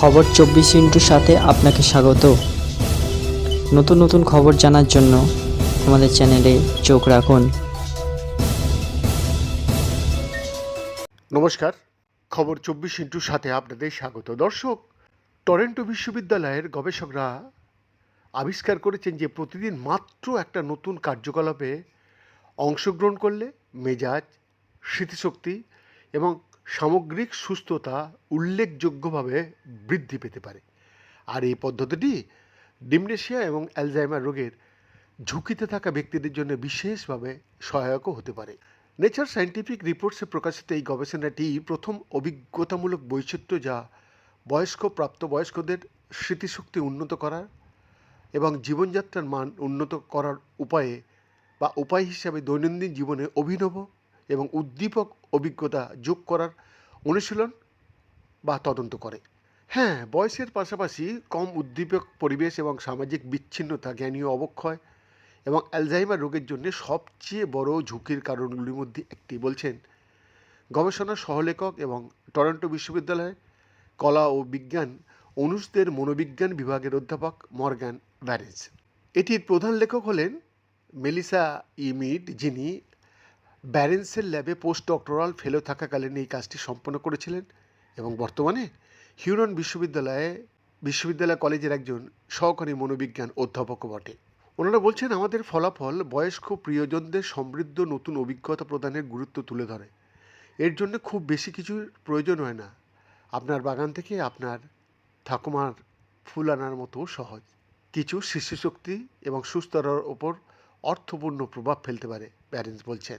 খবর চব্বিশ ইন্টুর সাথে আপনাকে স্বাগত। নতুন নতুন খবর জানার জন্য আমাদের চ্যানেলে চোখ রাখুন। নমস্কার, খবর চব্বিশ ইন্টুর সাথে আপনাদের স্বাগত। দর্শক, টরেন্টো বিশ্ববিদ্যালয়ের গবেষকরা আবিষ্কার করেছেন যে প্রতিদিন মাত্র একটা নতুন কার্যকলাপে অংশগ্রহণ করলে মেজাজ, স্মৃতিশক্তি এবং সামগ্রিক সুস্থতা উল্লেখযোগ্যভাবে বৃদ্ধি পেতে পারে। আর এই পদ্ধতিটি ডিমনেশিয়া এবং অ্যালজাইমার রোগের ঝুঁকিতে থাকা ব্যক্তিদের জন্য বিশেষভাবে সহায়কও হতে পারে। নেচার সায়েন্টিফিক রিপোর্টসে প্রকাশিত এই গবেষণাটি প্রথম অভিজ্ঞতামূলক বৈচিত্র্য যা বয়স্ক, প্রাপ্তবয়স্কদের স্মৃতিশক্তি উন্নত করার এবং জীবনযাত্রার মান উন্নত করার উপায়ে বা উপায় হিসাবে দৈনন্দিন জীবনে অভিনব এবং উদ্দীপক অভিজ্ঞতা যোগ করার অনুশীলন বা তদন্ত করে। হ্যাঁ বয়সের পাশাপাশি কম উদ্দীপক পরিবেশ এবং সামাজিক বিচ্ছিন্নতা, জ্ঞানীয় অবক্ষয় এবং অ্যালজাইমার রোগের জন্য সবচেয়ে বড় ঝুঁকির কারণগুলির মধ্যে একটি বলছেন গবেষণা সহলেখক এবং টরন্টো বিশ্ববিদ্যালয় কলা ও বিজ্ঞান অনুষদের মনোবিজ্ঞান বিভাগের অধ্যাপক মর্গান ভ্যারেজ এটির প্রধান লেখক হলেন মেলিসা ইমিড, যিনি ব্যারেন্সের ল্যাবে পোস্ট ডক্টরাল ফেলো থাকাকালীন এই কাজটি সম্পন্ন করেছিলেন এবং বর্তমানে হিউরন বিশ্ববিদ্যালয়ে, বিশ্ববিদ্যালয় কলেজের একজন সহকারী মনোবিজ্ঞান অধ্যাপকও বটে। ওনারা বলছেন, আমাদের ফলাফল বয়স্ক প্রিয়জনদের সমৃদ্ধ নতুন অভিজ্ঞতা প্রদানের গুরুত্ব তুলে ধরে। এর জন্য খুব বেশি কিছুর প্রয়োজন হয় না। আপনার বাগান থেকে আপনার ঠাকুমার ফুল আনার মতো সহজ। কিছু শিশুশক্তি এবং সুস্থতার ওপর অর্থপূর্ণ প্রভাব ফেলতে পারে প্যারেন্টস বলছেন।